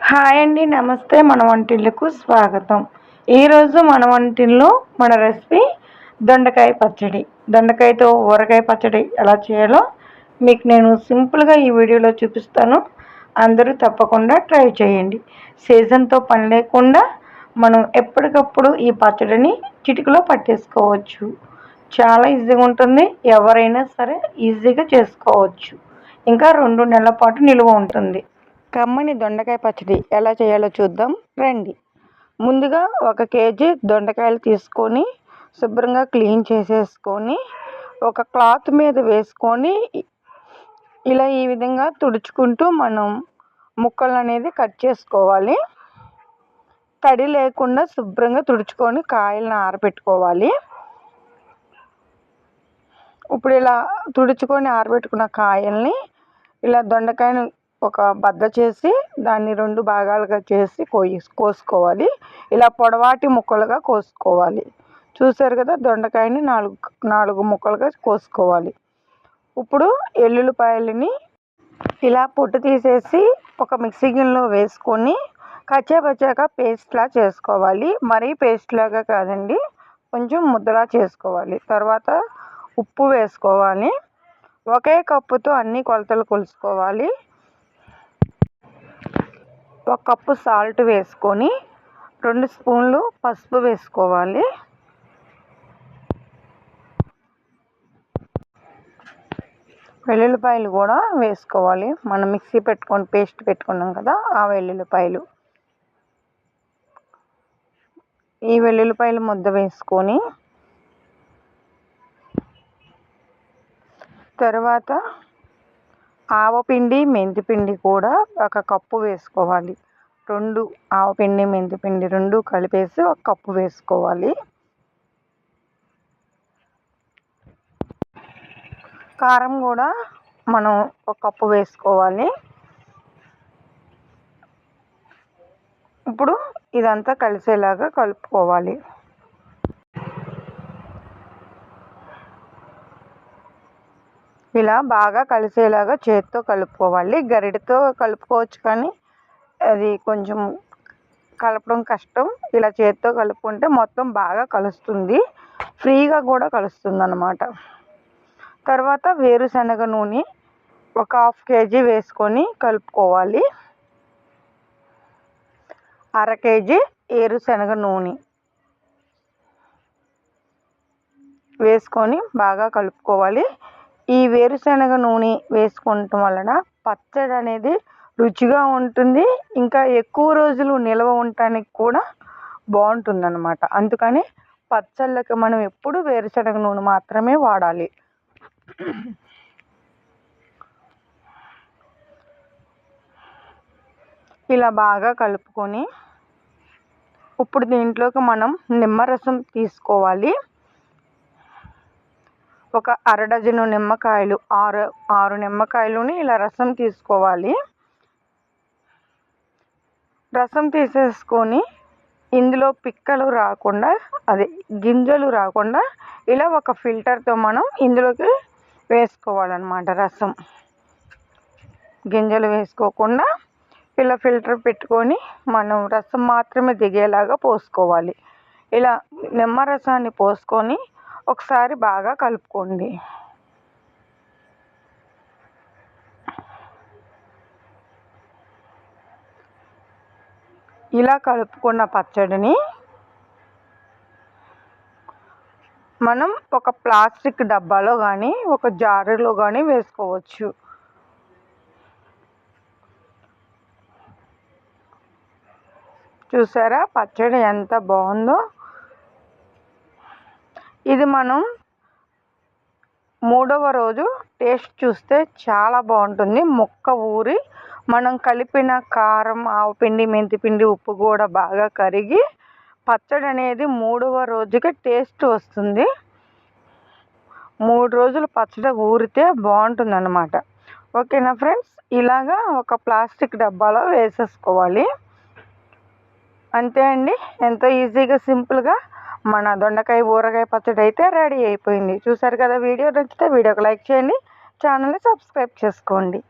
Hi అండి నమస్తే. మన వంటిళ్ళకు స్వాగతం. ఈరోజు మన వంటిల్లో మన రెసిపీ దొండకాయ పచ్చడి. దొండకాయతో ఊరగాయ పచ్చడి ఎలా చేయాలో మీకు నేను సింపుల్గా ఈ వీడియోలో చూపిస్తాను. అందరూ తప్పకుండా ట్రై చేయండి. సీజన్తో పని లేకుండా మనం ఎప్పటికప్పుడు ఈ పచ్చడిని చిటికలో పట్టేసుకోవచ్చు. చాలా ఈజీగా ఉంటుంది. ఎవరైనా సరే ఈజీగా చేసుకోవచ్చు. ఇంకా రెండు నెలల పాటు నిలువ ఉంటుంది. కమ్మని దొండకాయ పచ్చడి ఎలా చేయాలో చూద్దాం. రండి. ముందుగా ఒక కేజీ దొండకాయలు తీసుకొని శుభ్రంగా క్లీన్ చేసేసుకొని ఒక క్లాత్ మీద వేసుకొని ఇలా ఈ విధంగా తుడుచుకుంటూ మనం ముక్కలు అనేది కట్ చేసుకోవాలి. తడి లేకుండా శుభ్రంగా తుడుచుకొని కాయలను ఆరబెట్టుకోవాలి. ఇప్పుడు ఇలా తుడుచుకొని ఆరబెట్టుకున్న కాయల్ని ఇలా దొండకాయను ఒక బద్ద చేసి దాన్ని రెండు భాగాలుగా చేసి కోయి కోసుకోవాలి. ఇలా పొడవాటి ముక్కలుగా కోసుకోవాలి. చూసారు కదా దొండకాయని నాలుగు నాలుగు ముక్కలుగా కోసుకోవాలి. ఇప్పుడు ఎల్లుల్లిపాయలని ఇలా పొట్టు తీసేసి ఒక మిక్సీ గిన్నెలో వేసుకొని కచ్చాపచ్చాగా పేస్ట్లా చేసుకోవాలి. మరీ పేస్ట్ లాగా కాదండి కొంచెం ముద్దలా చేసుకోవాలి. తర్వాత ఉప్పు వేసుకోవాలి. ఒకే కప్పుతో అన్ని కొలతలు కొలుసుకోవాలి ఒక కప్పు సాల్ట్ వేసుకొని రెండు స్పూన్లు పసుపు వేసుకోవాలి. వెల్లుల్లిపాయలు కూడా వేసుకోవాలి. మనం మిక్సీ పెట్టుకొని పేస్ట్ పెట్టుకున్నాం కదా ఆ వెల్లుల్లిపాయలు. ఈ వెల్లుల్లిపాయలు ముద్ద వేసుకొని తర్వాత ఆవపిండి మెంతిపిండి కూడా ఒక కప్పు వేసుకోవాలి. రెండు ఆవపిండి మెంతిపిండి రెండు కలిపేసి ఒక కప్పు వేసుకోవాలి. కారం కూడా మనం ఒక కప్పు వేసుకోవాలి. ఇప్పుడు ఇదంతా కలిసేలాగా కలుపుకోవాలి. ఇలా బాగా కలిసేలాగా చేతితో కలుపుకోవాలి. గరిటతో కలుపుకోవచ్చు కానీ అది కొంచెం కలపడం కష్టం. ఇలా చేతితో కలుపుకుంటే మొత్తం బాగా కలుస్తుంది. ఫ్రీగా కూడా కలుస్తుంది అన్నమాట తర్వాత వేరుశనగ నూనె ఒక హాఫ్ కేజీ వేసుకొని కలుపుకోవాలి. అర కేజీ వేరుశనగ నూనె వేసుకొని బాగా కలుపుకోవాలి. ఈ వేరుశనగ నూనె వేసుకోవటం వలన పచ్చడి అనేది రుచిగా ఉంటుంది. ఇంకా ఎక్కువ రోజులు నిల్వ ఉండటానికి కూడా బాగుంటుంది అన్నమాట అందుకని పచ్చళ్ళకి మనం ఎప్పుడు వేరుశనగ నూనె మాత్రమే వాడాలి. ఇలా బాగా కలుపుకొని ఇప్పుడు దీంట్లోకి మనం నిమ్మరసం తీసుకోవాలి. ఒక అర డజను నిమ్మకాయలు ఆరు ఆరు నిమ్మకాయలుని ఇలా రసం తీసుకోవాలి. రసం తీసేసుకొని ఇందులో పిక్కలు రాకుండా అదే గింజలు రాకుండా ఇలా ఒక ఫిల్టర్తో మనం ఇందులోకి వేసుకోవాలన్నమాట రసం. గింజలు వేసుకోకుండా ఇలా ఫిల్టర్ పెట్టుకొని మనం రసం మాత్రమే దిగేలాగా పోసుకోవాలి. ఇలా నిమ్మరసాన్ని పోసుకొని ఒకసారి బాగా కలుపుకోండి. ఇలా కలుపుకున్న పచ్చడిని మనం ఒక ప్లాస్టిక్ డబ్బాలో కానీ ఒక జారులో కానీ వేసుకోవచ్చు. చూసారా? పచ్చడి ఎంత బాగుందో? ఇది మనం మూడవ రోజు టేస్ట్ చూస్తే చాలా బాగుంటుంది. ముక్క ఊరి మనం కలిపిన కారం ఆవపిండి మెంతిపిండి ఉప్పు కూడా బాగా కరిగి పచ్చడి అనేది మూడవ రోజుకి టేస్ట్ వస్తుంది. మూడు రోజులు పచ్చడి ఊరితే బాగుంటుంది అన్నమాట ఓకేనా ఫ్రెండ్స్? ఇలాగా ఒక ప్లాస్టిక్ డబ్బాలో వేసేసుకోవాలి. అంతే అండి. ఎంతో ఈజీగా సింపుల్గా మన దొండకాయ ఊరగాయ పచ్చడి అయితే రెడీ అయిపోయింది. చూసారు కదా వీడియో? నచ్చితే వీడియోకి లైక్ చేయండి. ఛానల్ని సబ్స్క్రైబ్ చేసుకోండి.